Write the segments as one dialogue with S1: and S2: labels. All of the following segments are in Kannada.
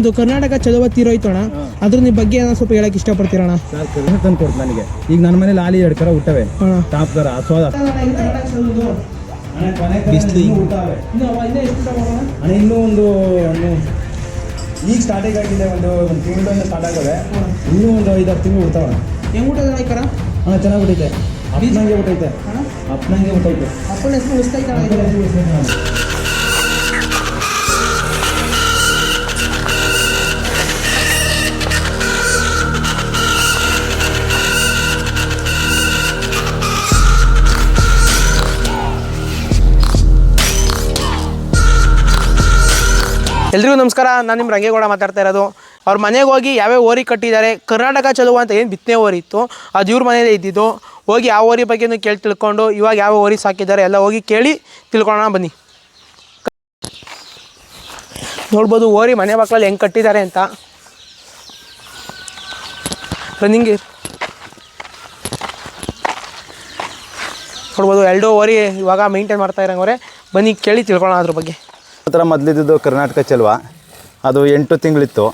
S1: ಒಂದು ಕರ್ನಾಟಕ ಚಲುವ ತೀರೋಯ್ತೋಣ ಅದ್ರ ನಿಮ್ ಬಗ್ಗೆ ಏನೋ ಸ್ವಲ್ಪ ಹೇಳಕ್
S2: ಇಷ್ಟಪಡ್ತೀರಣ ತಂದು ಕೊಡ್ತು ನನಗೆ. ಈಗ ನನ್ನ ಮನೇಲಿ ಆಲಿ ಎರಡು ಕರ ಹುಟ್ಟವೆ. ಟಾಪ್ ಕರ ಸ್ವಾದ ಬಿಸ್ಲಿ ಅಣ್ಣ? ಇನ್ನೂ ಒಂದು ಈಗ ಸ್ಟಾರ್ಟಿಂಗ್ ಆಗಿದೆ ಒಂದು ಒಂದು ತಿಂಗಳಿಂದ ಸ್ಟಾರ್ಟ್ ಆಗವೆ ಇನ್ನೂ ಒಂದು ಐದಾರು ತಿಂಗಳು ಹುಡ್ತಾವಣ
S1: ಹೆಂಗ್ ಊಟದ ನಾಯ್ಕರ
S2: ಅಣ್ಣ ಚೆನ್ನಾಗಿ ಹುಟ್ಟೈತೆ. ಅಪ್ಪನಂಗೆ ಹುಟ್ಟೈತೆ. ಅಪ್ಪನಂಗೆ ಹುಟ್ಟೈತೆ.
S1: ಅಪ್ಪನ ಹೆಸರು ಉಳಿಸ್ತಾ ಎಲ್ರಿಗೂ ನಮಸ್ಕಾರ. ನಾನು ನಿಮ್ಮ ರಂಗೇಗೌಡ ಮಾತಾಡ್ತಾ ಇರೋದು. ಅವ್ರ ಮನೆಗೆ ಹೋಗಿ ಯಾವ್ಯಾವ ಓರಿ ಕಟ್ಟಿದ್ದಾರೆ, ಕರ್ನಾಟಕ ಚಲುವ ಅಂತ ಏನು ಬಿತ್ತನೆ ಓರಿ ಇತ್ತು, ಅದು ಇವ್ರ ಮನೇಲೆ ಇದ್ದಿದ್ದು. ಹೋಗಿ ಯಾವ ಓರಿ ಬಗ್ಗೆನೂ ಕೇಳಿ ತಿಳ್ಕೊಂಡು, ಇವಾಗ ಯಾವ ಓರಿ ಸಾಕಿದ್ದಾರೆ ಎಲ್ಲ ಹೋಗಿ ಕೇಳಿ ತಿಳ್ಕೊಳ್ಳೋಣ ಬನ್ನಿ. ನೋಡ್ಬೋದು ಓರಿ ಮನೆ ಮಕ್ಕಳಲ್ಲಿ ಹೆಂಗೆ ಕಟ್ಟಿದ್ದಾರೆ ಅಂತ. ರನ್ನಿಂಗ್ ನೋಡ್ಬೋದು ಎರಡೋ ಓರಿ ಇವಾಗ ಮೇಂಟೈನ್ ಮಾಡ್ತಾ ಇರೋಂಗವ್ರೆ. ಬನ್ನಿ ಕೇಳಿ ತಿಳ್ಕೊಳ್ಳೋಣ ಅದ್ರ ಬಗ್ಗೆ.
S3: ಹತ್ರ ಮೊದಲಿದ್ದು ಕರ್ನಾಟಕ ಚೆಲುವ. ಅದು ಎಂಟು ತಿಂಗಳಿತ್ತು.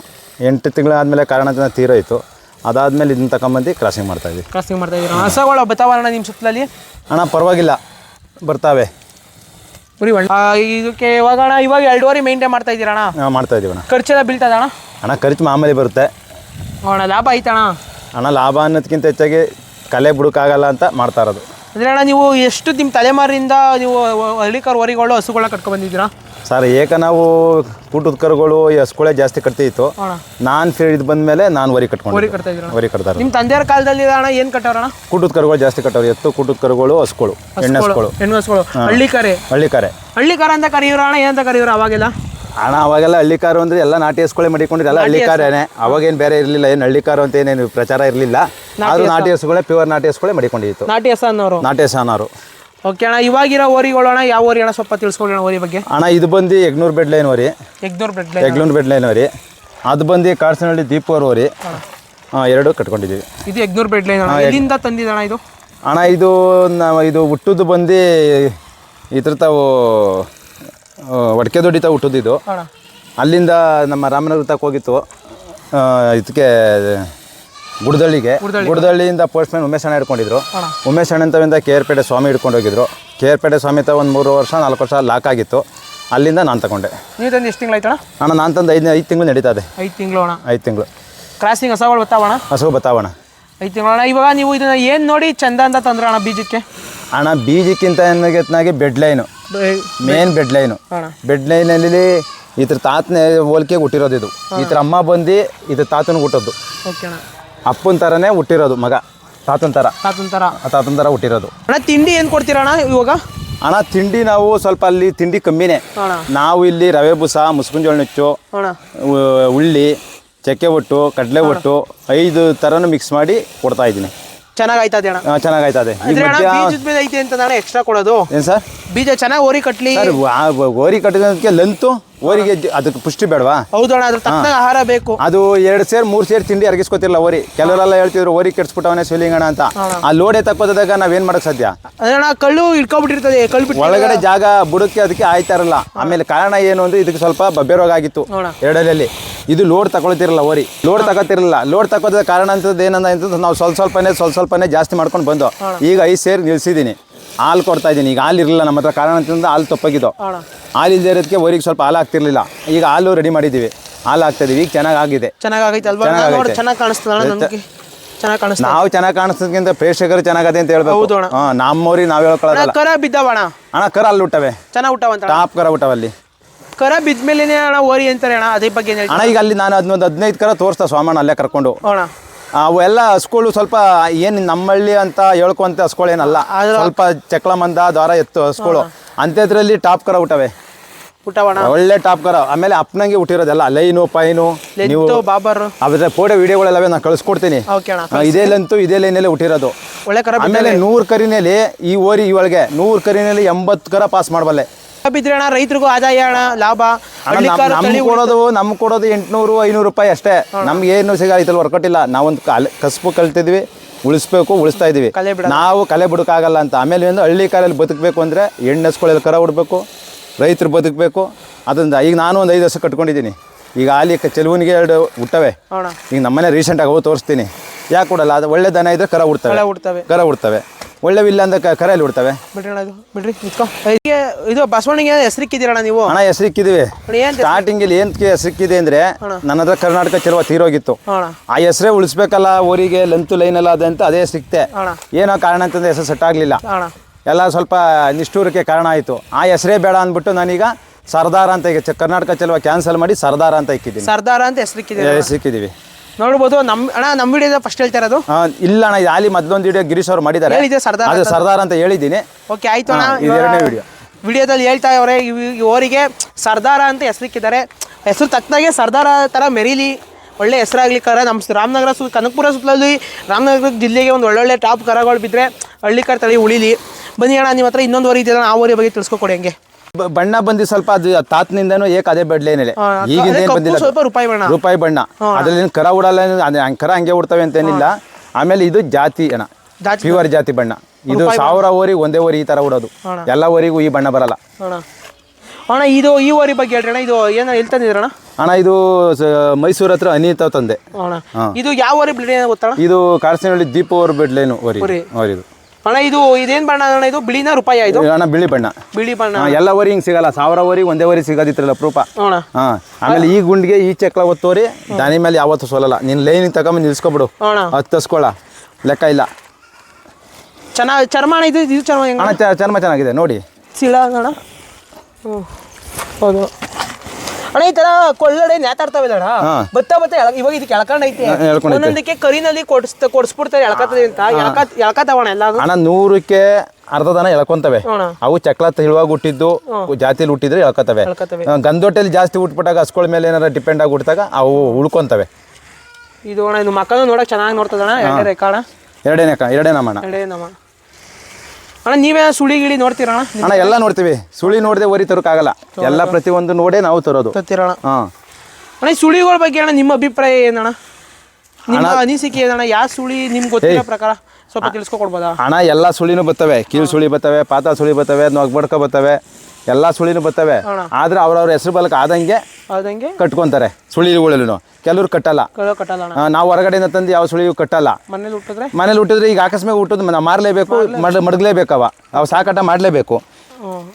S3: ಎಂಟು ತಿಂಗಳಾದಮೇಲೆ ಕಾರಣದಿಂದ ತೀರೋಯ್ತು. ಅದಾದಮೇಲೆ ಇದನ್ನ ತಗೊಂಬಂದು ಕ್ರಾಸಿಂಗ್ ಮಾಡ್ತಾಯಿದ್ವಿ
S1: ಕ್ರಾಸಿಂಗ್ ಮಾಡ್ತಾ ಇದ್ದೀರಾ? ಹಸಗಳು ಬತಾವರಣ ನಿಮ್ಮ ಸುತ್ತಲಲ್ಲಿ?
S3: ಅಣ್ಣ ಪರವಾಗಿಲ್ಲ. ಬರ್ತಾವೆ.
S1: ಒಳ್ಳೆ ಆ, ಇದಕ್ಕೆ ಇವಾಗ ಅಣ್ಣ ಇವಾಗ ಎರಡುವರೆ ಮೇಂಟೈನ್ ಮಾಡ್ತಾ ಇದ್ದೀರಣ್ಣ
S3: ಮಾಡ್ತಾ ಇದ್ದೀವಿ ಅಣ್ಣ.
S1: ಖರ್ಚೆಲ್ಲ ಬೀಳ್ತದ ಅಣ್ಣ?
S3: ಅಣ್ಣ ಖರ್ಚು ಮಾಮೂಲಿ ಬರುತ್ತೆ.
S1: ಅಣ್ಣ ಲಾಭ ಐತಣ್ಣ
S3: ಅಣ್ಣ? ಲಾಭ ಅನ್ನೋದಕ್ಕಿಂತ ಹೆಚ್ಚಾಗಿ ಕಲೆ ಬಿಡೋಕ್ಕಾಗಲ್ಲ ಅಂತ ಮಾಡ್ತಾ ಇರೋದು.
S1: ಅಂದರೆ ಅಣ್ಣ ನೀವು ಎಷ್ಟು ನಿಮ್ಮ ತಲೆಮಾರಿಂದ ನೀವು ಹಳ್ಳಿಕರ್ ವರಿಗಳು ಹಸುಗಳನ್ನ ಕಟ್ಕೊಂಡ್ ಬಂದಿದ್ದೀರಾ?
S3: ಸರ್ ಏಕ ನಾವು ಕೂಟದ ಕರುಗಳು ಎಸ್ಕೊಳೆ ಹಸ್ಗಳೇ ಜಾಸ್ತಿ ಕಟ್ತಿತ್ತು ನಾನ್ ಫೀಲ್ಡ್ ಬಂದಮೇಲೆ ನಾನು ವರಿ ಕಟ್ಕೊಂಡು
S1: ವರಿ
S3: ಕಟ್ತಾರೆ
S1: ನಿಮ್ಮ ತಂದೆಯವ್ರ ಕಾಲದಲ್ಲಿ ಅಣ್ಣ ಏನು ಕಟ್ಟೋರಣ್ಣ
S3: ಕೂಟದ ಕರುಗಳು ಜಾಸ್ತಿ ಕಟ್ಟೋರು ಎತ್ತು ಕೂಟದ ಕರುಗಳು ಹಸ್ಗಳು ಹೆಣ್ಣು ಹಸ್ಗಳು
S1: ಹೆಣ್ಣು ಹಸ್ಕೊಳು ಹಳ್ಳಿ ಕರೆ.
S3: ಹಳ್ಳಿ ಕರೆ.
S1: ಹಳ್ಳಿ ಕರ ಅಂತ ಕರೆಯೋರು ಅಣ್ಣ? ಏನಂತ ಕರೆಯೋರು ಅವಾಗೆಲ್ಲ?
S3: ಅಣ್ಣ ಅವಾಗೆಲ್ಲ ಹಳ್ಳಿ ಕಾರು ಅಂದ್ರೆ ಎಲ್ಲ ನಾಟಿ ಹಸುಗಳೇ ಮಡಿಕೊಂಡಿದ್ದು. ಎಲ್ಲ ಹಳ್ಳಿ ಕಾರೇನೆ. ಅವಾಗೇನು ಬೇರೆ ಇರಲಿಲ್ಲ. ಏನು ಹಳ್ಳಿ ಕಾರು ಅಂತ ಏನೇನು ಪ್ರಚಾರ ಇರಲಿಲ್ಲ. ಆದ್ರೂ ನಾಟಿ ಹಸುಗಳೇ ಪ್ಯೂರ್ ನಾಟಿ ಹಸುಗಳೇ ಮಡಿಕೊಂಡಿತ್ತು
S1: ನಾಟಿ ಹಸ ಅನ್ನೋರು.
S3: ನಾಟಿ ಹಸಾನವರು
S1: ಓಕೆ ಅಣ್ಣ ಇವಾಗಿರೋ ಓರಿಗಳು ಅಣ್ಣ ಯಾವ ಓರಿ ಅಣ್ಣ? ಸ್ವಲ್ಪ ತಿಳ್ಸ್ಕೊಳ್ಳಿ ಅಣ್ಣ ಓರಿ ಬಗ್ಗೆ.
S3: ಅಣ್ಣ ಇದು ಬಂದು ಎಗ್ನೂರು ಬೆಡ್ ಲೈನ್
S1: ಬ್ರೆಡ್
S3: ಎಗ್ನೂರು ಬೆಡ್ ಲೈನ್ ಓರಿ. ಅದು ಬಂದು ಕಾಡ್ಸನಹಳ್ಳಿ ದೀಪವರ್ ಓರಿ. ಹಾಂ ಎರಡು ಕಟ್ಕೊಂಡಿದ್ದೀವಿ
S1: ಇದು ಎಗ್ನೂರ್ ಬೆಡ್ ಲೈನ್ ಅಣ್ಣ. ಎಲ್ಲಿಂದ ಇದು?
S3: ಅಣ್ಣ ಇದು ನಾವು ಇದು ಹುಟ್ಟುದು ಬಂದು ಇದ್ರ ತಾವು ಒಡಕೆ ದೊಡ್ಡಿ ತಾವು ಹುಟ್ಟುದು ಇದು
S1: ಅಣ್ಣ.
S3: ಅಲ್ಲಿಂದ ನಮ್ಮ ರಾಮನಗರ ತಕ್ಕ ಹೋಗಿತ್ತು. ಇದಕ್ಕೆ ಗುಡದಳ್ಳಿಗೆ. ಗುಡದಳ್ಳಿಯಿಂದ ಪೋಸ್ಟ್ಮ್ಯಾನ್ ಉಮೇಶ್ ಅಣ್ಣ ಹಿಡ್ಕೊಂಡಿದ್ರು.
S1: ಅಣ್ಣ.
S3: ಉಮೇಶ್ ಅಣ್ಣಂತವಿಂದ ಕೆ ಆರ್ ಪೇಟೆ ಸ್ವಾಮಿ ಹಿಡ್ಕೊಂಡು ಹೋಗಿದ್ರು. ಕೆ ಆರ್ ಪೇಟೆ ಸ್ವಾಮಿ ಒಂದು ಮೂರು ವರ್ಷ ನಾಲ್ಕು ವರ್ಷ ಲಾಕ್ ಆಗಿತ್ತು. ಅಲ್ಲಿಂದ ನಾನು ತಗೊಂಡೆ.
S1: ನೀವು ತಂದು ಎಷ್ಟು ತಿಂಗಳಾಯ್ತಣ್ಣ
S3: ಅಣ್ಣ ನಾನು ತಂದು ಐದು ಐದು ತಿಂಗಳು ನಡೀತಾ ಇದೆ.
S1: ಐದು ತಿಂಗಳು ಅಣ್ಣ.
S3: ಐದು ತಿಂಗಳು.
S1: ಕ್ರಾಸಿಂಗ್ ಹಸಗಳು ಬತ್ತಾವಣ
S3: ಹಸು ಬತ್ತಾವಣ
S1: ಐದು ತಿಂಗಳು ಅಣ್ಣ. ಇವಾಗ ನೀವು ಇದನ್ನ ಏನು ನೋಡಿ ಚಂದ ಅಂತ ತಂದ್ರೆ ಅಣ್ಣ ಬೀಜಕ್ಕೆ?
S3: ಅಣ್ಣ ಬೀಜಕ್ಕಿಂತ ಎನ್ನಗೆತ್ನಾಗಿ bed line main bed line bed ಲೈನಲ್ಲಿ ಇದ್ರ ತಾತನ ಹೋಲಿಕೆ ಹುಟ್ಟಿರೋದು ಇದು. ಥರ ಅಮ್ಮ ಬಂದು ಇದ್ರ ತಾತನ ಹುಟ್ಟೋದು.
S1: ಓಕೆ ಅಣ್ಣ.
S3: ಅಪ್ಪನ ಥರನೇ ಹುಟ್ಟಿರೋದು ಮಗ. ತಾತನ ಥರ
S1: ತಾತನ ಥರ
S3: ಆ ತಾತನ ಥರ ಹುಟ್ಟಿರೋದು.
S1: ಅಣ್ಣ ತಿಂಡಿ ಏನು ಕೊಡ್ತೀರಾ ಅಣ್ಣ ಇವಾಗ?
S3: ಅಣ್ಣ ತಿಂಡಿ ನಾವು ಸ್ವಲ್ಪ ಅಲ್ಲಿ ತಿಂಡಿ ಕಮ್ಮಿನೇ.
S1: ಅಣ್ಣ.
S3: ನಾವು ಇಲ್ಲಿ ರವೆ ಬುಸ ಮುಸ್ಕುಂಜೋಳ ನುಚ್ಚು
S1: ಅಣ್ಣ.
S3: ಉ- ಉಳ್ಳಿ ಚಕ್ಕೆ ಒಟ್ಟು ಕಡಲೆ ಒಟ್ಟು ಐದು ಥರನೂ ಮಿಕ್ಸ್ ಮಾಡಿ ಕೊಡ್ತಾ ಇದ್ದೀನಿ.
S1: ಚೆನ್ನಾಗಿ ಆಯ್ತದೆ ಅಣ್ಣ
S3: ಚೆನ್ನಾಗಾಯ್ತದೆ. ಈ
S1: ಅಂದ್ರೆ ಅಣ್ಣ
S3: ಮಧ್ಯ
S1: ಬೀಜದ ಮೇಲೆ ಐತೆ ಅಂತ ಅಣ್ಣ ಎಕ್ಸ್ಟ್ರಾ ಕೊಡೋದು.
S3: ಏನು ಸರ್?
S1: ಬೀಜ ಚೆನ್ನಾಗಿ ಓರಿ ಕಟ್ಲಿ.
S3: ಓರಿ ಕಟ್ಟಿದಕ್ಕೆ ಲೆಂತು ಓರಿಗೆ ಜ- ಅದಕ್ಕೆ ಪುಷ್ಟಿ ಬೇಡವಾ?
S1: ಹೌದಣ್ಣ ಅದ್ರ ತಕ್ಕನಾಗ ಆಹಾರ ಬೇಕು.
S3: ಅದು ಎರಡು ಸೇರ್ ಮೂರು ಸೇರ್ ತಿಂಡಿ ಅರ್ಗಿಸ್ಕೊತಿಲ್ಲ ಓರಿ ಕೆಲವರೆಲ್ಲ ಹೇಳ್ತಿದ್ರು ಓರಿ ಕೆಡ್ಸ್ಬಿಟ್ಟವನೇ ಸ್ವೀಲಿಂಗಣ ಅಂತ. ಆ ಲೋಡೆ ತಕ್ಕೋದಾಗ ನಾವೇನ್ ಮಾಡಕ್ ಸಾಧ್ಯ?
S1: ಅಣ್ಣ ಕಳ್ಳು ಇಟ್ಕೊಬಿಟ್ಟಿರ್ತದೆ ಕಳ್ಳು
S3: ಒಳಗಡೆ ಜಾಗ ಬುಡಕ್ಕೆ ಅದಕ್ಕೆ ಆಯ್ತಾ ಇರಲ್ಲ. ಆಮೇಲೆ ಕಾರಣ ಏನು ಅಂದ್ರೆ ಇದಕ್ಕೆ ಸ್ವಲ್ಪ ಬಬ್ಬೆ ರೋಗ ಆಗಿತ್ತು. ಎರಡರಲ್ಲಿ ಇದು ಲೋಡ್ ತಗೊಳ್ತಿರಲ್ಲ ಓರಿ ಲೋಡ್ ತಗೋತಿರಲ್ಲ. ಲೋಡ್ ತಗೋದ ಕಾರಣ ಅಂತದ್ದು ಅಂತಂದ್ರೆ ನಾವು ಸ್ವಲ್ಪ ಸ್ವಲ್ಪನೇ ಸ್ವಲ್ಪ ಸ್ವಲ್ಪನೇ ಜಾಸ್ತಿ ಮಾಡ್ಕೊಂಡು ಬಂದು ಈಗ ಐದು ಸೇರ್ ನಿಲ್ಸಿದ್ದೀನಿ. ಹಾಲು ಕೊಡ್ತಾ ಇದ್ದೀನಿ. ಈಗ ಹಾಲು ಇರಲಿಲ್ಲ ನಮ್ಮ ಹತ್ರ. ಕಾರಣ ಅಂತಂದ್ರೆ ಹಾಲು ತಪ್ಪಾಗಿದ್ದು.
S1: ಅಣ್ಣ
S3: ಹಾಲು ಇಲ್ಲದೆ ಇರೋದಕ್ಕೆ ಓರಿಗೆ ಸ್ವಲ್ಪ ಹಾಲು ಆಗ್ತಿರ್ಲಿಲ್ಲ ಈಗ ಹಾಲು ರೆಡಿ ಮಾಡಿದ್ದೀವಿ. ಹಾಲು ಆಗ್ತಾ ಇದೀವಿ. ಈಗ ಚೆನ್ನಾಗಿ ಆಗಿದೆ.
S1: ಅಲ್ವಾ?
S3: ಚೆನ್ನಾಗ್
S1: ಚೆನ್ನಾಗಿ ಕಾಣಿಸ್ತದ ಅಣ್ಣ ನಮಗೆ. ಚೆನ್ನಾಗಿ ಕಾಣಿಸ್ತ
S3: ನಾವು ಚೆನ್ನಾಗಿ ಕಾಣಿಸೋದಕ್ಕಿಂತ ಪ್ರೇಕ್ಷಕರು ಚೆನ್ನಾಗದೆ ಅಂತ ಹೇಳ್ಬೇಕು.
S1: ಹೌದು ಅಣ್ಣ.
S3: ಹಾ ನಮ್ಮವ್ರಿಗೆ ನಾವು
S1: ಅಣ್ಣ
S3: ಹೇಳ್ಕೊಳ್ಳೋದಲ್ಲ
S1: ಕರ ಬಿದ್ದಾವ ಅಣ್ಣ?
S3: ಅಣ್ಣ ಕರ ಅಲ್ಲಿ ಹುಟ್ಟವೆ.
S1: ಚೆನ್ನಾಗಿ ಊಟವಂತ ಅಣ್ಣ.
S3: ಟಾಪ್ ಕರ ಹುಟ್ಟವಲ್ಲಿ
S1: ಕರ ಮೇಲೇನೆ ಅಣ್ಣ ಓರಿ ಅಂತಾರೆ ಅಣ್ಣ. ಅದೇ ಬಗ್ಗೆ ಏನ್ ಹೇಳ್ತೀರಾ?
S3: ಅಣ್ಣ ಈಗ ಅಲ್ಲಿ ನಾನು ಅದನ್ನೊಂದು ಹದಿನೈದು ಕರ ತೋರಿಸ್ತಾ ಸ್ವಾಮಣ್ಣ ಅಲ್ಲೇ ಕರ್ಕೊಂಡು.
S1: ಅಣ್ಣ
S3: ಅವು ಎಲ್ಲ ಹಸ್ಗಳು ಸ್ವಲ್ಪ ಏನು ನಮ್ಮಳ್ಳಿ ಅಂತ ಹೇಳ್ಕೊಂತ ಹಸ್ಗಳೇನಲ್ಲ ಸ್ವಲ್ಪ ಚಕ್ಲ ಮಂದ ದ್ವಾರ ಎತ್ತು ಹಸ್ಗಳು ಅಂತದ್ರಲ್ಲಿ ಟಾಪ್ ಕರ
S1: ಊಟವೇ
S3: ಒಳ್ಳೆ ಟಾಪ್ ಕರ. ಆಮೇಲೆ ಅಪ್ಪನಂಗೆ ಹುಟ್ಟಿರೋದೆಲ್ಲ ಲೈನು ಪೈನು ನೀವು ಅದ್ರ ಫೋಟೋ ವಿಡಿಯೋಗಳೆಲ್ಲವೇ ನಾನು ಕಳಿಸ್ಕೊಡ್ತೀನಿ. ಇದೇ ಲಂತು ಇದೇ ಲೈನಲ್ಲಿ ಹುಟ್ಟಿರೋದು.
S1: ಒಳ್ಳೆ ಕರ
S3: ಆಮೇಲೆ ನೂರು ಕರಿನಲ್ಲಿ ಈ ಓರಿ ಇವಳಿಗೆ ನೂರು ಕರಿನಲ್ಲಿ ಎಂಬತ್ತು ಕರ ಪಾಸ್ ಮಾಡಬಲ್ಲೆ.
S1: ಬಿದ್ರೆ ಅಣ್ಣ ರೈತರಿಗೂ ಆದಾಯ ಅಣ್ಣ ಲಾಭ. ಕೊಡೋದು
S3: ನಮ್ಗೆ
S1: ತಳಿ
S3: ಕೊಡೋದು ನಮ್ಗೆ ಕೊಡೋದು ಎಂಟ್ನೂರು ಐನೂರು ರೂಪಾಯಿ ಅಷ್ಟೇ. ನಮ್ಗೆ ಏನು ಸಿಗ ಇದ್ರಲ್ಲಿ ನಾವೊಂದು ಕಲೆ ಕಸಬು ಕಲ್ತಿದ್ವಿ ಉಳಿಸ್ಬೇಕು ಉಳಿಸ್ತಾ ಇದೀವಿ.
S1: ಕಲೆ.
S3: ನಾವು ಕಲೆ ಬಿಡೋಕ್ಕಾಗಲ್ಲ ಅಂತ. ಆಮೇಲೆ ಒಂದು ಹಳ್ಳಿ ಕಾಲಲ್ಲಿ ಬದುಕಬೇಕು ಅಂದರೆ ಎಣ್ಣೆಸ್ಕೊಳ್ಳೋದು ಕರ ಹುಡ್ಬೇಕು ರೈತರು ಬದುಕಬೇಕು. ಅದರಿಂದ ಈಗ ನಾನು ಒಂದು ಐದು ವರ್ಷ ಕಟ್ಕೊಂಡಿದ್ದೀನಿ. ಈಗ ಅಲ್ಲಿ ಚೆಲುವನಿಗೆ ಎರಡು ಹುಟ್ಟವೆ.
S1: ಅಣ್ಣ
S3: ಈಗ ನಮ್ಮನೆ ರೀಸೆಂಟಾಗಿ ಹೋಗಿ ತೋರಿಸ್ತೀನಿ. ಯಾಕೆ ಕೊಡಲ್ಲ ಅದು ಒಳ್ಳೆ ದನ ಇದ್ರೆ ಕರ ಉಡ್ತವೆ.
S1: ಕಳೆ ಹುಡ್ತವೆ
S3: ಕರ ಹುಡ್ತವೆ ಒಳ್ಳೆವಿಲ್ಲ ಅಂತ ಕರೆಯಲ್ಲಿ ಬಿಡ್ತವೆ.
S1: ಬಿಡ್ರಿ ಅಣ್ಣ ಇದು ಬಿಡ್ರಿ ನಿಂತ್ಕೊ. ಹೀಗೆ ಇದು ಬಸವಣ್ಣಿಗೆ ಹೆಸರಿಕ್ಕಿದ್ದೀರಣ್ಣ ನೀವು?
S3: ಹಣ ಹೆಸರಿಕ್ಕಿದೀವಿ
S1: ಅಣ್ಣ ಏನು
S3: ಏನ್ ಏನಕ್ಕೆ ಹೆಸರಿಕ್ಕಿದೆ ಅಂದ್ರೆ ನನ್ನ ಹತ್ರ ಕರ್ನಾಟಕ ಚಲುವ ತೀರೋಗಿತ್ತು.
S1: ಅಣ್ಣ.
S3: ಆ ಹೆಸರೇ ಉಳಿಸ್ಬೇಕಲ್ಲ ಊರಿಗೆ ಲೆಂತ್ ಲೈನ್ ಎಲ್ಲ ಅದಂತ ಅದೇ ಸಿಕ್ತೆ.
S1: ಅಣ್ಣ.
S3: ಏನೋ ಕಾರಣ ಅಂತಂದ್ರೆ ಹೆಸರು ಸೆಟ್ ಆಗಲಿಲ್ಲ.
S1: ಅಣ್ಣ.
S3: ಎಲ್ಲ ಸ್ವಲ್ಪ ನಿಷ್ಠೂರಕ್ಕೆ ಕಾರಣ ಆಯಿತು. ಆ ಹೆಸರೇ ಬೇಡ ಅಂದ್ಬಿಟ್ಟು ನಾನೀಗ ಸರ್ದಾರ ಅಂತ ಈಗ ಚ- ಕರ್ನಾಟಕ ಚಲುವ ಕ್ಯಾನ್ಸಲ್ ಮಾಡಿ ಸರ್ದಾರ ಅಂತ ಇಕ್ಕಿದ್ದೀನಿ.
S1: ಸರ್ದಾರ ಅಂತ ಹೆಸರಿಕ್ಕಿದ್ದೀರ
S3: ಸಿಕ್ಕಿದ್ದೀವಿ
S1: ನೋಡ್ಬೋದು ನಮ್ ಅಣ್ಣ ನಮ್ಮ ವಿಡಿಯೋ ಫಸ್ಟ್ ಹೇಳ್ತಾ ಇರೋದು.
S3: ಆ, ಇಲ್ಲ ಅಣ್ಣ ಇದು ಅಲ್ಲಿ ಮೊದಲೊಂದು ವಿಡಿಯೋ ಗಿರೀಶ್ ಅವ್ರು ಮಾಡಿದ್ದಾರೆ.
S1: ಸರ್ದಾರ್
S3: ಅದು ಸರ್ದಾರ್ ಅಂತ ಹೇಳಿದ್ದೀನಿ.
S1: ಓಕೆ ಆಯ್ತು ಅಣ್ಣ.
S3: ಹಾ, ಇದು ಎರಡನೇ ವಿಡಿಯೋ
S1: ವಿಡಿಯೋದಲ್ಲಿ ಹೇಳ್ತಾ ಇವ್ರೆ ಇವರಿಗೆ ಸರ್ದಾರ ಅಂತ ಹೆಸರಿಕ್ಕಿದ್ದಾರೆ. ಹೆಸರು ತಕ್ಕನಾಗೆ ಸರ್ದಾರ ಥರ ಮೆರೀಲಿ ಒಳ್ಳೆ ಹೆಸರಾಗ್ಲಿ ಕರ. ನಮ್ಮ ರಾಮನಗರ ಸುತ್ತ ಕನಕಪುರ ಸುತ್ತಲಲ್ಲಿ ರಾಮನಗರ ಜಿಲ್ಲೆಗೆ ಒಂದು ಒಳ್ಳೊಳ್ಳೆ ಟಾಪ್ ಕರಗಳು ಬಿದ್ದರೆ ಹಳ್ಳಿಕರ್ ತಳಿ ಉಳಿಲಿ. ಬನ್ನಿ ಅಣ್ಣ ನಿಮ್ಮ ಹತ್ರ ಇನ್ನೊಂದು ವರಿ ಇದೆಯಲ್ಲ ಆ ವರಿ ಬಗ್ಗೆ ತಿಳ್ಸ್ಕೊಕೊಡಿ ಹಂಗೆ.
S3: ಬಣ್ಣ ಬಂದು ಸ್ವಲ್ಪ ಅದು ತಾತ್ನಿಂದನೂ ಏಕ ಅದೇ ಬೆಡ್ಲೆ
S1: ಏನಿಲ್ಲ.
S3: ಈಗಿಂದ ಏನ್ ಬಂದಿಲ್ಲ
S1: ಸ್ವಲ್ಪ ರೂಪಾಯಿ ಬಣ್ಣ.
S3: ರೂಪಾಯಿ ಬಣ್ಣ. ಅದ್ರಲ್ಲಿ ಕರ ಉಡಲ್ಲ ಅದೇ ಹಂಗ್ ಕರ ಹಂಗೆ ಉಡ್ತವೆ ಅಂತ ಏನಿಲ್ಲ ಆಮೇಲೆ ಇದು ಜಾತಿ ಅಣ್ಣ.
S1: ಜಾತಿ
S3: ಪ್ಯೂರ್ ಜಾತಿ ಬಣ್ಣ. ಇದು ಸಾವಿರ ಓರಿ ಒಂದೇ ಓರಿ ಈ ತರ ಉಡೋದು.
S1: ಎಲ್ಲಾ
S3: ಎಲ್ಲ ಓರಿಗೂ ಈ ಬಣ್ಣ ಬರಲ್ಲ.
S1: ಅಣ್ಣ ಅಣ್ಣ ಇದು ಈ ಓರಿ ಬಗ್ಗೆ ಹೇಳ್ರಿ ಅಣ್ಣ. ಇದು ಏನ ಎಲ್ಲಿ ಅಣ್ಣ?
S3: ಅಣ್ಣ ಇದು ಸ- ಮೈಸೂರ್ ಹತ್ರ ಅನಿತ ತಂದೆ.
S1: ಅಣ್ಣ ಇದು ಯಾವ ವರಿ ಏನೋ ಗೊತ್ತಣ್ಣ?
S3: ಇದು ಕಾರ್ಸಿನಲ್ಲಿ ದೀಪ ಓರ್ ಬಿಡ್ಲೇನು ಓರಿ
S1: ಓರಿ.
S3: ಓರಿದು.
S1: ಅಣ್ಣ ಇದು ಇದೇನು ಬಣ್ಣ ಅಣ್ಣ ಇದು ಬಿಳಿನ ರೂಪಾಯಿ ಇದು?
S3: ಅಣ್ಣ ಬಿಳಿ ಬಣ್ಣ.
S1: ಬಿಳಿ ಬಣ್ಣ.
S3: ಎಲ್ಲ ಓರಿ ಹಿಂಗೆ ಸಿಗಲ್ಲ ಸಾವಿರ ಓರಿ ಒಂದೇ ಓರಿ ಸಿಗದಿತ್ರಲ್ಲ ಪ್ರೂಪ
S1: ಅಣ್ಣ
S3: ಹಾ ಆಮೇಲೆ ಈ ಗುಂಡಿಗೆ ಈ ಚಕ್ಲ ಒತ್ತೋರಿ ದಾನಿ ಮೇಲೆ ಯಾವತ್ತೂ ಸೋಲಲ್ಲ. ನೀನು ಲೈನ್ ತಗೊಂಬಂದು ನಿಲ್ಸ್ಕೊಬಿಡು.
S1: ಅಣ್ಣ
S3: ಹತ್ತಸ್ಕೊಳ ಲೆಕ್ಕ ಇಲ್ಲ.
S1: ಚೆನ್ನಾಗಿ ಚರ್ಮ ಅಣ್ಣ ಇದು ಇದು ಚರ್ಮ
S3: ಚರ್ಮ ಚೆನ್ನಾಗಿದೆ ನೋಡಿ.
S1: ಸಿಳ ಅಣ್ಣ. ಹ್ಞೂ ಹೌದು. ಅಣ್ಣ ಈ ತರ ಕೊಳ್ಳಡೆ ನೇತಾಡ್ತಾವೆ ಅಣ್ಣ ಬತ್ತಾ ಬತ್ತ ಎಳ- ಇವಾಗ ಇದಕ್ಕೆ ಎಳ್ಕೊಂಡೈತೆ
S3: ಐತೆ. ಎಳ್ಕೊಂಡೈತೆ.
S1: ಒಂದೊಂದಕ್ಕೆ ಕರಿನಲ್ಲಿ ಕೊಡ್ಸ್ ಕೊಡಿಸ್ಬಿಡ್ತಾರೆ ಎಳ್ಕತ್ತದೆ ಅಂತ. ಎಳ್ಕ ಎಳ್ಕತಾವಣ ಎಲ್ಲ ಅದು
S3: ಅಣ್ಣ ನೂರಕ್ಕೆ ಅರ್ಧ ದನ ಎಳ್ಕೊಂತವೆ.
S1: ಅಣ್ಣ.
S3: ಅವು ಚಕ್ಲ ತಿಳುವಾಗಿ ಹುಟ್ಟಿದ್ದು ಜಾತಿಲಿ ಹುಟ್ಟಿದ್ರೆ ಎಳ್ಕೊತವೆ
S1: ಎಳ್ಕತವೆ
S3: ಆ, ಗಂದೊಟ್ಟೆಲಿ ಜಾಸ್ತಿ ಹುಟ್ಬಿಟ್ಟಾಗ ಹಸ್ಕೊಳ ಮೇಲೆ ಏನಾರ ಡಿಪೆಂಡ್ ಆಗಿ ಹುಟ್ಟಿದಾಗ ಅವು ಉಳ್ಕೊಂತವೆ.
S1: ಇದು ಅಣ್ಣ ಇದು ಮಕ್ಕಳು ನೋಡಕ್ ಚೆನ್ನಾಗಿ ನೋಡ್ತದಣ್ಣ ಎರಡೇ ಅಣ್ಣ.
S3: ಎರಡೇನೆ ಕ ಎರಡೇ ನಮ್ಮಣ್ಣ
S1: ಎರಡೇ ನಮ್ಮ ಅಣ್ಣ ನೀವೇ ಸುಳಿ ಗಿಳಿ ನೋಡ್ತೀರಾ
S3: ಅಣ್ಣ? ಎಲ್ಲ ನೋಡ್ತೀವಿ. ಸುಳಿ ನೋಡದೆ ಓರಿ ತರೋಕ್ಕಾಗಲ್ಲ ಎಲ್ಲ ಪ್ರತಿಯೊಂದು ನೋಡೇ ನಾವು ತರೋದು.
S1: ತರ್ತೀರಣ
S3: ಹಾಂ.
S1: ಅಣ್ಣ ಈ ಸುಳಿಗಳ ಬಗ್ಗೆ ಅಣ್ಣ ನಿಮ್ಮ ಅಭಿಪ್ರಾಯ ಏನಣ್ಣ ನಿಮ್ಮ ಅನಿಸಿಕೆ ಏನಣ್ಣ ಯಾವ ಸುಳಿ ನಿಮ್ಗೆ ಗೊತ್ತಿರೋ ಪ್ರಕಾರ ಸ್ವಲ್ಪ ತಿಳಿಸ್ಕೊಡ್ಬೋದಾ
S3: ಅಣ್ಣ ಎಲ್ಲ ಸುಳಿನೂ ಬರ್ತವೆ. ಕೀಳು ಸುಳಿ ಬರ್ತವೆ ಪಾತ ಸುಳಿ ಬರ್ತವೆ ನೊಗ್ಬಡ್ಕ ಬರ್ತವೆ. ಎಲ್ಲ ಸುಳಿನೂ ಬರ್ತವೆ. ಆದ್ರೆ ಅವ್ರವ್ರ ಹೆಸರು ಬಲಕ್ಕೆ ಆದಂಗೆ
S1: ಆದಂಗೆ
S3: ಕಟ್ಕೊಂತಾರೆ. ಸುಳಿಗಳು ಕೆಲವ್ರು ಕಟ್ಟಲ್ಲ. ನಾವು ಹೊರಗಡೆಯಿಂದ ತಂದು ಯಾವ ಸುಳಿಯು ಕಟ್ಟಲ್ಲ.
S1: ಮನೇಲಿ ಹುಟ್ಟಿದ್ರೆ?
S3: ಈಗ ಅಕಸ್ಮಾತ್ ಹುಟ್ಟಿದ್ ಮಾರಲೇಬೇಕು ಮಡ್ ಮಡಗಲೇಬೇಕವ. ಅವು ಸಾಕಾಟ ಮಾಡಲೇಬೇಕು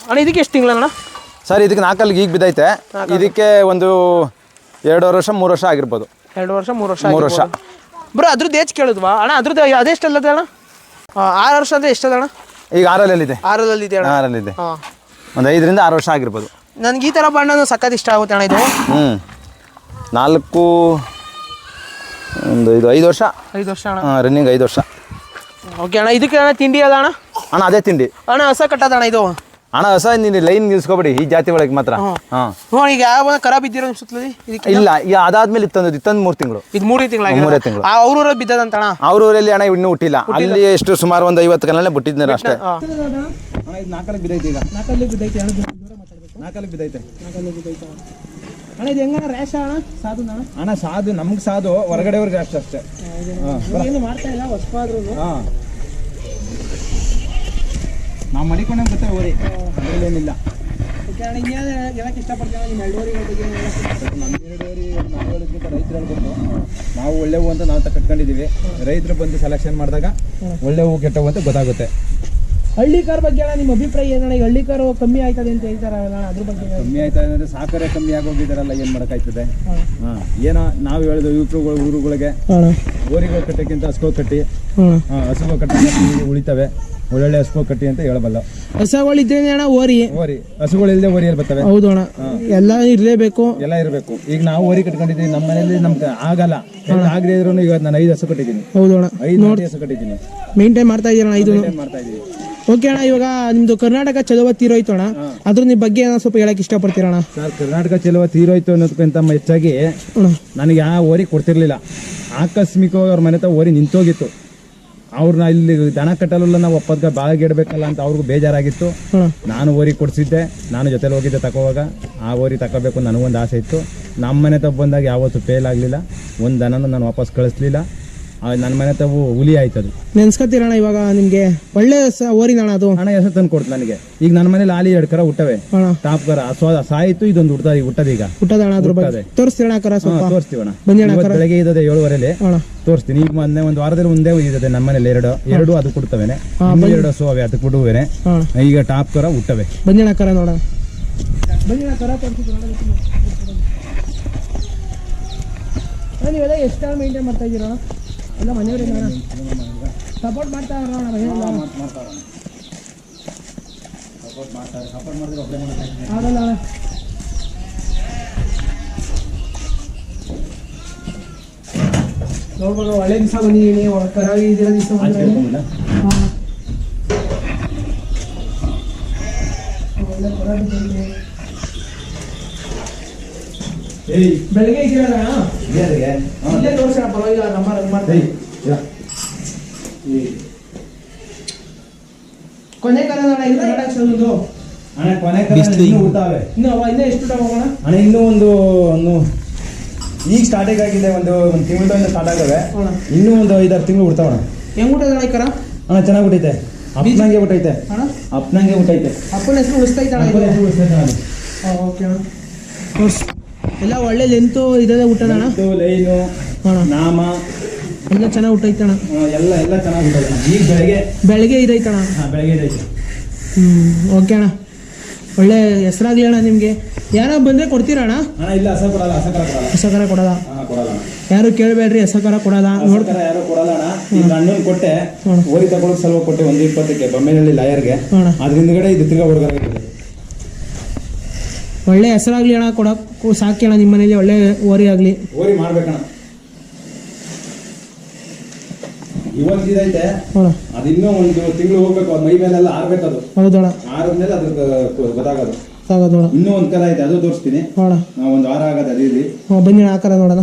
S1: ಅಣ್ಣ ಇದಕ್ಕೆ ಎಷ್ಟು ತಿಂಗಳಣ್ಣ?
S3: ಸರ್ ಇದಕ್ಕೆ ನಾಲ್ಕಲ್ಲಿ ಈಗ ಬಿದ್ದೈತೆ. ಇದಕ್ಕೆ ಒಂದು ಎರಡೂವರೆ ವರ್ಷ ಮೂರು ವರ್ಷ ಆಗಿರ್ಬೋದು.
S1: ಎರಡು ವರ್ಷ ಮೂರು ವರ್ಷ
S3: ಮೂರು ವರ್ಷ.
S1: ಬ್ರೋ ಅದ್ರದ್ದು ಏಜ್ ಕೇಳಿದ್ವಾ? ಅಣ್ಣ ಅದ್ರದ್ದು ಅದೆಷ್ಟಲ್ಲದೆ ಅಣ್ಣ? ಆರು ವರ್ಷ ಅಂದ್ರೆ ಎಷ್ಟದ ಅಣ್ಣ
S3: ಈಗ ಆರಲ್ಲಿದೆ
S1: ಆರಲ್ಲಿ ಇದೆ ಅಣ್ಣ.
S3: ಆರಲ್ಲಿದೆ
S1: ಹಾಂ.
S3: ಒಂದು ಐದರಿಂದ ಆರು ವರ್ಷ ಆಗಿರ್ಬೋದು.
S1: ನನಗೆ ಈ ಥರ ಬಣ್ಣನು ಸಖತ್ ಇಷ್ಟ ಆಗುತ್ತೆ ಅಣ್ಣ ಇದು.
S3: ಹ್ಞೂ ನಾಲ್ಕು ಒಂದು ಇದು ಐದು ವರ್ಷ.
S1: ಐದು ವರ್ಷ ಅಣ್ಣ.
S3: ರನ್ನಿಂಗ್ ಐದು ವರ್ಷ.
S1: ಓಕೆ ಅಣ್ಣ ಇದಕ್ಕೆ ಅಣ್ಣ ತಿಂಡಿ ಅಲ್ಲ ಅಣ್ಣ?
S3: ಅಣ್ಣ ಅದೇ ತಿಂಡಿ.
S1: ಅಣ್ಣ ಹೊಸ ಕಟ್ಟದ ಅಣ್ಣ ಇದು?
S3: ಅಣ್ಣ ಹೊಸ ನೀನು ಲೈನ್ ನಿಲ್ಸ್ಕೊಬೇಡಿ ಈ ಜಾತಿ ಒಳಗೆ ಮಾತ್ರ. ಹಾಂ.
S1: ಹ್ಞೂ ಈಗ ಯಾವ ಖರಾಬ್ ಇದ್ದಿರೋ ಇದಕ್ಕೆ
S3: ಇಲ್ಲ ಈಗ ಅದಾದ್ಮೇಲೆ ಇತ್ತಂದು ಇತ್ತೊಂದು ಮೂರು ತಿಂಗಳು.
S1: ಇದು ಮೂರೇ ತಿಂಗಳು
S3: ಮೂರೇ ತಿಂಗಳು.
S1: ಆ ಅವ್ರೂರ ಬಿದ್ದದಂತ ಅಣ್ಣ
S3: ಅವ್ರ ಊರಲ್ಲಿ ಅಣ್ಣ ಇನ್ನೂ ಹುಟ್ಟಿಲ್ಲ. ಅಲ್ಲಿ ಎಷ್ಟು ಸುಮಾರು ಒಂದು ಐವತ್ತು ಕಲ್ಲೇ ಬಿಟ್ಟಿದ್ದರು ಅಷ್ಟೇ.
S2: ಅಣ್ಣ ಇದು ನಾಲ್ಕಲ್ಲಿ ಬಿದ್ದೈತೆ ಈಗ.
S1: ನಾಲ್ಕಲ್ಲಿ ಬಿದ್ದೈತೆ
S2: ನಾಲ್ಕಲ್ಲಿ ಬಿದ್ದೈತೆ.
S1: ನಾಲ್ಕಲ್ಲಿ ಬಿದ್ದೈತೆ ಅಣ್ಣ. ಇದು ಹೆಂಗಣ್ಣ ರ್ಯಾಶ ಅಣ್ಣ? ಸಾಧು ಅಣ್ಣ
S2: ಅಣ್ಣ ಸಾಧು ನಮ್ಗೆ ಸಾಧು ಹೊರಗಡೆಯವ್ರಿಗೆ ಅಷ್ಟೇ. ಅಷ್ಟೇ
S1: ಏನು ಮಾಡ್ತಾ ಇಲ್ಲ ಹೊಸಪಾದ್ರು
S2: ಹಾಂ. ನಾವು ಮಡಿಕೊಂಡಂಗೆ ಗೊತ್ತೇ ಓರಿ ಅದ್ರಲ್ಲೇನಿಲ್ಲ.
S1: ಹೇಳಕ್ಕೆ ನಿಮ್ಮ ಎರಡೂವರೆಗಳ ಬಗ್ಗೆ
S2: ಎರಡೂವರೆ ರೈತರು ನಾವು ಒಳ್ಳೆವು ಅಂತ ನಾವು ಕಟ್ಕೊಂಡಿದೀವಿ. ಕಟ್ಕೊಂಡಿದ್ದೀವಿ ರೈತರು ಬಂದು ಸೆಲೆಕ್ಷನ್ ಮಾಡಿದಾಗ ಒಳ್ಳೆವು ಕೆಟ್ಟವು ಅಂತ ಗೊತ್ತಾಗುತ್ತೆ.
S1: ಹಳ್ಳಿ ಕಾರ್ ಬಗ್ಗೆ ಅಣ್ಣ ನಿಮ್ಮ ಅಭಿಪ್ರಾಯ ಏನಣ್ಣ? ಈ ಹಳ್ಳಿ ಕಾರು ಕಮ್ಮಿ ಆಯ್ತದೆ ಅಂತ ಹೇಳ್ತಾರಲ್ಲ ಅದ್ರ ಬಗ್ಗೆ
S2: ಕಮ್ಮಿ ಆಯ್ತಾ ಅಂದ್ರೆ ಸಾಕರೆ ಕಮ್ಮಿ ಆಗೋಗಿದಾರಲ್ಲ ಏನ್ ಮಾಡಕ್ಕಾಯ್ತದೆ?
S1: ಹಾಂ.
S2: ಏನೋ ನಾವು ಹೇಳಿದ ಯುವಕರುಗಳು ಊರುಗಳಿಗೆ. ಓರಿಗಳು ಕಟ್ಟಕ್ಕಿಂತ ಹಸ್ಕೋ ಕಟ್ಟಿ ಹಸುಗೋ ಹಸುಗಳು ಕಟ್ಟಿ ಉಳಿತವೆ. ಒಳ್ಳೊಳ್ಳೆ ಹಸುಗಳು ಕಟ್ಟಿ ಅಂತ ಹೇಳಬಲ್ಲ.
S1: ಹೊಸಗಳಿದ್ದೇನೆ ಅಣ್ಣ ಓರಿ
S2: ಓರಿ ಹಸುಗಳಿಲ್ಲದೆ ಓರಿಯಲ್ಲಿ ಬರ್ತವೆ.
S1: ಹೌದು ಅಣ್ಣ. ಎಲ್ಲ ಇರಲೇಬೇಕು.
S2: ಎಲ್ಲ ಇರಬೇಕು. ಈಗ ನಾವು ಓರಿ ಕಟ್ಕೊಂಡಿದ್ದೀವಿ ನಮ್ಮ ಮನೆಯಲ್ಲಿ ನಮ್ಗೆ ಆಗಲ್ಲ. ಆಗದೆ ಇದ್ರು ಈಗ ನಾನು ಐದು ಹಸು ಕಟ್ಟಿದ್ದೀನಿ.
S1: ಹೌದು ಅಣ್ಣ.
S2: ಐದು ನೋಡಿ ಹಸು ಕಟ್ಟಿದ್ದೀನಿ.
S1: ಮೇಂಟೈನ್ ಮಾಡ್ತಾ ಇದ್ದೀರಣ್ಣ
S2: ಐದು. ಮಾಡ್ತಾ ಇದ್ದೀವಿ
S1: ಓಕೆ ಅಣ್ಣ ಇವಾಗ ನಿಮ್ದು ಕರ್ನಾಟಕ ಚಲುವ ತೀರೋಯ್ತು ಅಣ್ಣ. ಅದ್ರ ನಿಮ್ ಬಗ್ಗೆ ಏನೋ ಸ್ವಲ್ಪ ಹೇಳಕ್ ಇಷ್ಟಪಡ್ತೀರಣ್ಣ
S2: ಸರ್ ಕರ್ನಾಟಕ ಚಲುವ ತೀರೋಯ್ತು ಅನ್ನೋದಕ್ಕಿಂತ ಹೆಚ್ಚಾಗಿ ನನಗೆ ಯಾವ ಓರಿ ಕೊಡ್ತಿರ್ಲಿಲ್ಲ. ಆಕಸ್ಮಿಕವಾಗಿ ಅವ್ರ ಮನೆ ಹತ್ರ ಓರಿ ನಿಂತೋಗಿತ್ತು. ಅವ್ರನ್ನ ಇಲ್ಲಿ ದನ ಕಟ್ಟಲ್ಲ ನಾವು ಒಪ್ಪದ್ಗ ಬಾಗಿಡ್ಬೇಕಲ್ಲ ಅಂತ ಅವ್ರಿಗೂ ಬೇಜಾರಾಗಿತ್ತು. ನಾನು ಓರಿ ಕೊಡಿಸಿದ್ದೆ. ನಾನು ಜೊತೆಲಿ ಹೋಗಿದ್ದೆ ತಗೋವಾಗ ಆ ಓರಿ ತಗೋಬೇಕು ನನಗೊಂದು ಆಸೆ ಇತ್ತು. ನಮ್ಮ ಮನೆ ತಪ್ಪು ಬಂದಾಗ ಯಾವತ್ತೂ ಫೇಲ್ ಆಗಲಿಲ್ಲ. ಒಂದು ದನನೂ ನಾನು ವಾಪಸ್ ಕಳಿಸ್ಲಿಲ್ಲ.
S3: ನನ್ನ ಮನೆ ತಾವು ಹುಲಿ ಆಯ್ತು ಅದು
S1: ನೆನ್ಸ್ಕೊತೀರಣ್ಣ ಇವಾಗ ನಿಮ್ಗೆ ಒಳ್ಳೆ ಓರಿನಣ ಓರಿನಣ್ಣ ಅದು.
S3: ಹಣ ಹೆಸರು ತಂದು ಕೊಡ್ತು ನನಗೆ. ಈಗ ನನ್ನ ಮನೇಲಿ ಹಾಲಿ ಎರಡು ಕರ ಹುಟ್ಟವೆ. ಟಾಪ್ ಕರ. ಸ್ವ ಸಾಯಿತು ಇದೊಂದು ಹುಟ್ಟದ ಈಗ ಊಟದ
S1: ಅಣ್ಣ ಅದ್ರ ಬಗ್ಗೆ ತೋರಿಸ್ತೀರಣ ಕರ ಸ್ವಲ್ಪ.
S3: ತೋರಿಸ್ತೀವಣ್ಣ
S1: ಬನ್ನಿ ಅಣ್ಣ ಕರ.
S3: ಬೆಳಗ್ಗೆ ಇದ್ದದೆ ಏಳುವರೆಲಿ
S1: ಅಣ್ಣ.
S3: ತೋರಿಸ್ತೀನಿ. ಈಗ ಮೊನ್ನೆ ಒಂದು ವಾರದಲ್ಲಿ ಒಂದೇ ಇದೆ ನಮ್ಮ ಮನೇಲಿ ಎರಡು. ಎರಡು ಅದು ಕೊಡ್ತವೇನೆ. ಎರಡು ಹಸು ಅವೆ ಅದಕ್ಕೆ ಬಿಡುವೇನೆ ಈಗ ಟಾಪ್ ಕರ ಹುಟ್ಟವೆ.
S1: ಬನ್ನಿ ಅಣ್ಣ ಕರ ನೋಡ ಬನ್ನಿ ಅಣ್ಣ ಕರ ನೀವೆಲ್ಲ ಎಷ್ಟು ಮೇಂಟೈನ್ ಮಾಡ್ತಾ ಇದ್ದೀರಾ? ಎಲ್ಲ ಮನೆಯವರಿಂದ ಸಪೋರ್ಟ್ ಮಾಡ್ತಾ ಇರೋಣ ಮಾಡ್ತಾರೆ ಆಗಲ್ಲ ಅಣ್ಣ. ನೋಡ್ಬೋದು ಒಳ್ಳೆ ದಿವಸ ಬಂದಿದ್ದೀನಿ ಕರಾಗಿ ಇದಿರೋ ದಿವಸ ಬಂದಿದ್ದೀನಿ ಹಾಂ. ಒಳ್ಳೆ ಕರಾಗಿ ಬಂದಿದೆ. ಬೆಳಗ್ಗೆ ಇದೆಯಲ್ಲ ಇಲ್ಲೇ ತೋರಿಸೋಣ ಪರವಾಗಿಲ್ಲ ನಮ್ಮ ರನ್ ಮಾಡ್ತೀವಿ ಕೊನೆ ಇಲ್ಲ. ಒಂದು
S3: ಅಣ್ಣ ಕೊನೆ ಕರ ಇನ್ನೂ
S1: ಇನ್ನು ಅವ ಇನ್ನೂ ಎಷ್ಟು ಹೋಗೋಣ
S3: ಅಣ್ಣ ಇನ್ನೂ ಒಂದು ಒಂದು ಈಗ ಸ್ಟಾರ್ಟಿಂಗ್ ಆಗಿದೆ ಒಂದು ಒಂದು ತಿಂಗಳಿಂದ ಸ್ಟಾರ್ಟ್ ಆಗವೆ. ಇನ್ನೂ ಒಂದು ಐದಾರು ತಿಂಗಳು ಹುಡ್ತಾವಣ
S1: ಹೆಂಗ್ ಊಟದ ಕರ?
S3: ಅಣ್ಣ ಚೆನ್ನಾಗಿ ಹುಟ್ಟೈತೆ ಅಪ್ಪನಂಗೆ ಹುಟ್ಟೈತೆ
S1: ಅಣ್ಣ?
S3: ಅಪ್ಪನಂಗೆ ಹುಟ್ಟೈತೆ
S1: ಅಪ್ಪನ ಹೆಸರು ಉಳಿಸ್ತಾ ಇದ್ದಾಳೆ ಓಕೆ ಅಣ್ಣ. ಎಲ್ಲ ಒಳ್ಳೆ ಲೆಂತು ಇದೆಲ್ಲ ಊಟ ಅಣ್ಣ?
S3: ಲೈನು
S1: ಅಣ್ಣ
S3: ನಾಮ.
S1: ಎಲ್ಲ ಚೆನ್ನಾಗಿ ಊಟ
S3: ಐತಣ ಎಲ್ಲ ಎಲ್ಲ ಚೆನ್ನಾಗಿ ಊಟ ಈಗ ಬೆಳಗ್ಗೆ?
S1: ಬೆಳಗ್ಗೆ
S3: ಇದೈತಣ ಬೆಳಗ್ಗೆ ಇದೈತೆ.
S1: ಹ್ಞೂ ಓಕೆ ಅಣ್ಣ. ಒಳ್ಳೆ ಹೆಸರಾಗ್ಲಿ ಅಣ್ಣ ನಿಮಗೆ. ಯಾರ ಬಂದರೆ ಕೊಡ್ತೀರಾ ಅಣ್ಣ?
S3: ಇಲ್ಲ ಹಸ ಕೊಡಲ್ಲ ಹಸ ಕರ ಕೊಡಲ್ಲ.
S1: ಹೊಸ
S3: ಕೊಡಲ್ಲ.
S1: ಯಾರು ಕೇಳಬೇಡ್ರಿ ಹೊಸ ಕರ ಕೊಡಲ್ಲ.
S3: ನೋಡ್ತಾರೆ ಯಾರು ಕೊಡಲ್ಲ ಅಣ್ಣ. ಈಗ ಅಣ್ಣನ ಕೊಟ್ಟೆ. ಓರಿ ತಗೊಳಕ್ ಸಲುವಾಗಿ ಕೊಟ್ಟೆ ಒಂದು ಇಪ್ಪತ್ತಕ್ಕೆ ಬೊಮ್ಮೆನಹಳ್ಳಿ ಲಾಯರ್ಗೆ.
S1: ಅಣ್ಣ.
S3: ಅದ್ರ ಹಿಂದ್ಗಡೆ ಇದು ತಿರ್ಗಾ ಹುಡುಗರ
S1: ಒಳ್ಳೆ ಹೆಸರಾಗ್ಲಿ ಅಣ್ಣ ಕೊಡೋಕ್ಕೂ ಸಾಕಿ ಅಣ್ಣ ನಿಮ್ಮ ಮನೇಲಿ ಒಳ್ಳೆ ಓರಿ ಆಗಲಿ.
S3: ಓರಿ ಮಾಡ್ಬೇಕಣ್ಣ. ಇವತ್ತಿದೈತೆ
S1: ಅದು
S3: ಅದಿನ್ನೂ ಒಂದು ತಿಂಗಳು ಹೋಗ್ಬೇಕು ಅದ್ ಮೈ ಮೇಲೆಲ್ಲ ಆರ್ಬೇಕದು.
S1: ಹೌದಣ್ಣ.
S3: ಆರದ್ಮೇಲೆ ಅದ್ರದ್ದು ಗೊತ್ತಾಗೋದು.
S1: ಸಾಗೋದಣ್ಣ
S3: ಇನ್ನೂ ಒಂದು ಕರ ಐತೆ ಅದು ತೋರಿಸ್ತೀನಿ. ನಾವು ಒಂದು ವಾರ ಆಗೋದು ಅದೇ ಇಲ್ಲಿ.
S1: ಹ್ಞೂ ಬನ್ನಿ ಕರ ನೋಡೋಣ.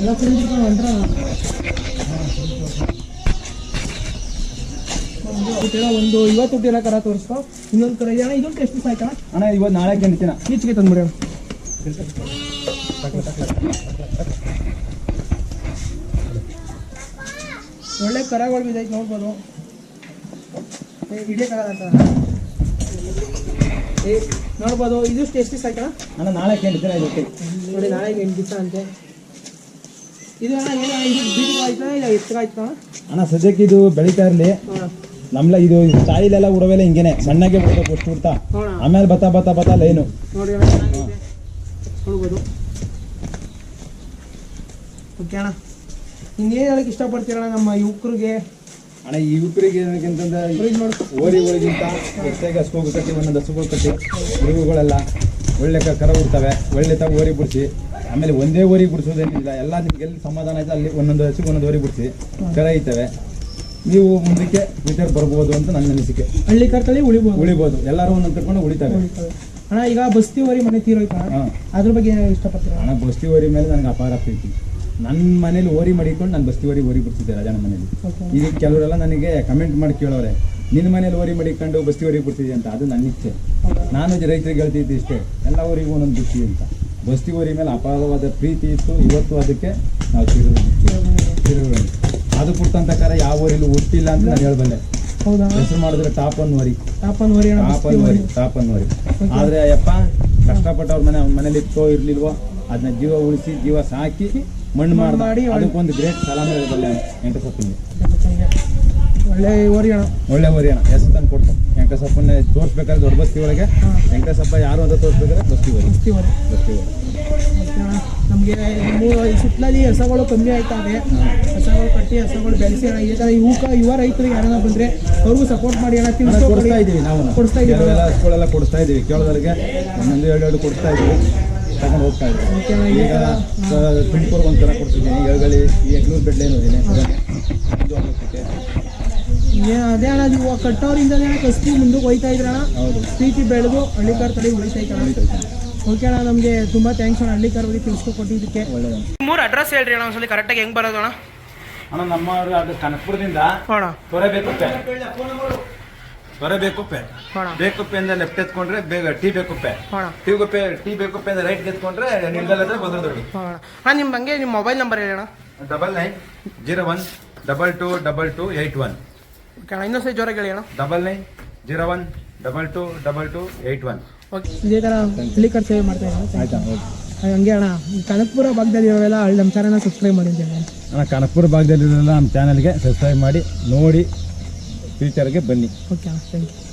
S1: ಎಲ್ಲ ಒಂದು ಇವತ್ತು ಹುಟ್ಟಿರೋ ಕರ ತೋರಿಸ್ಕೊ. ಇನ್ನೊಂದು ಕರ ಇದೆ ಅಣ್ಣ ಇದೊಂದು ಎಷ್ಟು ದಿವಸ ಆಯ್ತಣ್ಣ
S3: ಅಣ್ಣ ಇವತ್ತು ನಾಳೆ ಕೆಂಡ್ತಿನ
S1: ಈಚೆಗೆ ತಂದ್ಬಿಡಿ. ಒಳ್ಳೆ ಕರಗಳು ಬಿದ್ದೈತೆ ನೋಡ್ಬೋದು. ಏ, ಕರ ಅಂತ ನೋಡ್ಬೋದು ಎಷ್ಟು ದಿವಸ ಆಯ್ತಣ್ಣ
S3: ಅಣ್ಣ ನಾಳೆ ಕೆಂಡ್ತಿನ ಇದಕ್ಕೆ.
S1: ನೋಡಿ ನಾಳೆ ಎಂಟು ಅಂತೆ. ಇದು ಅಣ್ಣ ಏನು ಇದು ಬೀದಿಗೆ ಆಯ್ತಾ ಇಲ್ಲ ಎತ್ತಿಗೆ ಆಯ್ತಾ
S3: ಅಣ್ಣ ಸದ್ಯಕ್ಕೆ ಇದು ಬೆಳೀತಾ ಇರಲಿ. ನಮ್ಲ ಇದು ಸ್ಟಾಯಿಲೆಲ್ಲ ಉಡವೆಲ್ಲ ಹಿಂಗೇನೆ ಸಣ್ಣಗೆ ಬಿಡ್ಬೇಕು ಅಷ್ಟು ಬಿಡ್ತಾ. ಆಮೇಲೆ ಬತ್ತಾ ಬತ್ತಾ ಬತ್ತಾ ಲೈನು.
S1: ನೋಡ್ಬೋದು. ಓಕೆ ಅಣ್ಣ. ಇನ್ನೇನು ಹೇಳಕ್ಕೆ ಇಷ್ಟಪಡ್ತೀರಣ್ಣ ನಮ್ಮ ಯುವಕರಿಗೆ?
S3: ಅಣ್ಣ ಈ ಯುವಕರಿಗೆ ಏನಕ್ಕಿಂತಂದ್ರೆ ಓರಿ ಓರಿಗಿಂತ ಹೆಚ್ಚಾಗಿ ಹಸುಗಳು ಕಟ್ಟಿ ಒಂದೊಂದು ಹಸುಗಳು ಕಟ್ಟಿ ಹುಡುಗಗಳೆಲ್ಲ ಒಳ್ಳೆ ಕರ ಬಿಡ್ತವೆ ಒಳ್ಳೆ ತಗ ಓರಿ ಬಿಡಿಸಿ. ಆಮೇಲೆ ಒಂದೇ ಓರಿ ಬಿಡಿಸೋದೇನಿಲ್ಲ. ಎಲ್ಲ ನಿಮ್ಗೆ ಎಲ್ಲಿ ಸಮಾಧಾನ ಆಯ್ತು ಅಲ್ಲಿ ಒಂದೊಂದು ಹಸುಗೆ ಒಂದೊಂದು ಓರಿ ಬಿಡಿಸಿ. ಕರ ಐತವೆ ನೀವು ಮುಂದಕ್ಕೆ ಫ್ಯೂಚರ್ ಬರ್ಬೋದು ಅಂತ ನನ್ನ ಅನಿಸಿಕೆ.
S1: ಹಳ್ಳಿ ಕರ್ತಳಿ ಉಳಿಬೋದು.
S3: ಉಳಿಬೋದು. ಎಲ್ಲರೂ ಒಂದೊಂದು ಕರ್ಕೊಂಡು ಉಳಿತಾರೆ.
S1: ಅಣ್ಣ ಈಗ ಬಸ್ತಿ ಓರಿ ಮನೆ ತೀರೋಯ್ತಾ ಅದ್ರ ಬಗ್ಗೆ ಏನು ಇಷ್ಟಪಡ್ತಾರೆ?
S3: ಹಣ ಬಸ್ತಿ ಓರಿ ಮೇಲೆ ನನಗೆ ಅಪಾರ ಪ್ರೀತಿ. ನನ್ನ ಮನೇಲಿ ಓರಿ ಮಡಿಕೊಂಡು ನಾನು ಬಸ್ತಿ ಓರಿ ಓರಿ ಬಿಡ್ತಿದ್ದೆ ರಾಜನ ಮನೇಲಿ. ಈಗ ಕೆಲವರೆಲ್ಲ ನನಗೆ ಕಮೆಂಟ್ ಮಾಡಿ ಕೇಳೋರೆ ನಿನ್ನ ಮನೇಲಿ ಓರಿ ಮಡಿಕೊಂಡು ಬಸ್ತಿ ಓರಿ ಬಿಡ್ತಿದ್ದೆ ಅಂತ? ಅದು ನನ್ನ ಇಚ್ಛೆ. ನಾನು ರೈತರಿಗೆ ಹೇಳ್ತಿದ್ದೆ ಇಷ್ಟೇ ಎಲ್ಲ ಊರಿಗೂ ಒಂದೊಂದು ಬುತ್ತಿ ಅಂತ. ಬಸ್ತಿ ಓರಿ ಮೇಲೆ ಅಪಾರವಾದ ಪ್ರೀತಿ ಇತ್ತು. ಇವತ್ತು ಅದಕ್ಕೆ ನಾವು ತಿರುಗಿ ತಿರುಗಿ ಅದು ಕೊಟ್ಟಂತ ಕಾರ ಯಾವ ಊರಿಲ್ಲೂ ಹುಟ್ಟಿಲ್ಲ ಅಂತ ನಾನು ಹೇಳ್ಬಲ್ಲೆ.
S1: ಹೌದಾ?
S3: ಹೆಸರು ಮಾಡಿದ್ರೆ ಟಾಪ್ ಒನ್ ವರಿ
S1: ತಾಪನ್ ವರಿ ಅಣ್ಣ
S3: ಟಾಪ್ ಅನ್
S1: ವರಿ
S3: ವರಿ ಟಾಪ್ ಅನ್ ವರಿ ಆದ್ರೆ ಅಯ್ಯಪ್ಪ ಕಷ್ಟಪಟ್ಟವ್ರ ಮನೆ ಅವ್ರ ಮನೇಲಿ ಇತ್ತೋ ಇರ್ಲಿಲ್ವೋ ಅದನ್ನ ಜೀವ ಉಳಿಸಿ ಜೀವ ಸಾಕಿ ಮಣ್ಣು ಮಾಡಿ ಅದಕ್ಕೊಂದು ಗ್ರೇಟ್ ಸಲಾಮ ಹೇಳಬಲ್ಲೆ ಎಂಟಸಪ್ಪನಿಗೆ
S1: ಒಳ್ಳೆ ವರಿ ಅಣ್ಣ.
S3: ಒಳ್ಳೆ ಓರಿಯಣ ಹೆಸರು ತಂದು ಕೊಡ್ತು. ವೆಂಕಟಸಪ್ಪನ ತೋರಿಸ್ಬೇಕಾದ್ರೆ ದೊಡ್ಡ ಬಸ್ತಿ ಒಳಗೆ. ವೆಂಕಟಸಪ್ಪ ಯಾರು ಅಂತ ತೋರಿಸ್ಬೇಕಾದ್ರೆ ಬಸ್ತಿ
S1: ಬಸ್ತಿ ವರಿ
S3: ಬಸ್ತಿ
S1: ನಮಗೆ ಈ ಸುತ್ತಲಲ್ಲಿ ಹಸಗಳು ಕಮ್ಮಿ ಆಯ್ತಾವೆ ಹಸಗಳು ಕಟ್ಟಿ ಹಸಗಳು ಬೆಳೆಸಿ ಅಣ್ಣ ಈ ಥರ ಯುವಕ ಯುವ ರೈತರಿಗೆ ಯಾರನ್ನ ಬಂದರೆ ಅವ್ರಿಗೂ ಸಪೋರ್ಟ್ ಮಾಡಿ ಅಣ್ಣ
S3: ಅಣ್ಣ, ಕೊಡ್ತಾ ಇದ್ದೀವಿ ನಾವು.
S1: ಕೊಡಿಸ್ತಾ
S3: ಇದ್ದೀವಿ ಹಸುಗಳೆಲ್ಲ ಕೊಡಿಸ್ತಾ ಇದ್ದೀವಿ ಕೇಳೋದ್ರಿಗೆ ಒಂದೊಂದು ಎರಡು ಎರಡು ಕೊಡ್ತಾ ಇದ್ದೀವಿ ತಗೊಂಡು ಹೋಗ್ತಾ ಇದ್ದೀವಿ ಈಗ
S1: ಥರ
S3: ತುಮಕೂರು ಒಂದು ಕಡೆ ಕೊಡ್ತಿದ್ದೀನಿ. ಎಳ್ಗಳಿ ಈ ಎಗ್ನೂರು ಬೆಡ್ಲೆ ಇದು.
S1: ಅದೇ ಅಣ್ಣ ನೀವು ಕಟ್ಟೋರಿಂದಲೇ ಕಸ್ಬು ಮುಂದಕ್ಕೆ ಹೋಯ್ತಾ ಇದ್ರಣ್ಣ. ಪ್ರೀತಿ ಬೆಳೆದು ಹಳ್ಳಿಕಾರ್ ತಡೆ ಉಳಿತೈತೆ ಓಕೆ ಅಣ್ಣ ನಮಗೆ ತುಂಬ ಥ್ಯಾಂಕ್ಸ್ ಅಣ್ಣ ಹಳ್ಳಿಕಾರ್ ಬಗ್ಗೆ ತಿಳಿಸ್ಕೊಟ್ಟಿದ್ದಕ್ಕೆ
S3: ಒಳ್ಳೆಯದು
S1: ಮೂರು ಅಡ್ರೆಸ್ ಹೇಳ್ರಿ ಅಣ್ಣ ಒಂದ್ಸಲಿ ಕರೆಕ್ಟಾಗಿ ಹೆಂಗೆ ಬರೋದು ಅಣ್ಣ?
S3: ಅಣ್ಣ ನಮ್ಮ ಅದು ಕನಕಪುರದಿಂದ
S1: ಅಣ್ಣ
S3: ತೊರೆಬೇಕುತ್ತೆ ಹೊರಬೇಕುಪ್ಪೆ
S1: ಬೇಕುಪ್ಪೆ
S3: ಬೇಕುಪ್ಪೆಯಿಂದ ಲೆಫ್ಟ್ ಎತ್ಕೊಂಡ್ರೆ ಬೇಗ T Bekuppe T Guppe T ಬೇಕುಪ್ಪೆಯಿಂದ right ಎತ್ಕೊಂಡ್ರೆ ನಿಲ್ಗಲ್ ಹತ್ರ
S1: ಅಣ್ಣ ಅಣ್ಣ ನಿಮ್ಮ ಹಂಗೆ ನಿಮ್ಮ ಮೊಬೈಲ್ ನಂಬರ್ ಹೇಳಿ ಅಣ್ಣ.
S3: Double nine zero one double two double two eight one.
S1: Okay ಅಣ್ಣ ಇನ್ನೊಂದ್ಸರಿ ಜೋರಾಗಿ ಹೇಳಿ ಅಣ್ಣ.
S3: Double nine zero one double two double two eight one.
S1: Okay
S4: ಇದೇ ಥರ ಕಡೆ ಸೇವೆ ಮಾಡ್ತಾ
S2: ಆಯ್ತಾ? ಓಕೆ
S4: ಹಂಗೆ ಅಣ್ಣ ಕನಕಪುರ ಭಾಗದಲ್ಲಿ ಇರೋವೆಲ್ಲ ಹಳ್ಳಿ ನಮ್ಮ ಚಾನಲ್ನ ಸಬ್ಸ್ಕ್ರೈಬ್ ಮಾಡಿ
S2: ಅಣ್ಣ ಕನಕಪುರ ಭಾಗದಲ್ಲಿರೋಲ್ಲ ನಮ್ಮ ಚಾನಲ್ಗೆ ಸಬ್ಸ್ಕ್ರೈಬ್ ಮಾಡಿ ನೋಡಿ ಫ್ಯೂಚರ್ಗೆ ಬನ್ನಿ.
S4: ಓಕೆ ಅಣ್ಣ ಥ್ಯಾಂಕ್ ಯು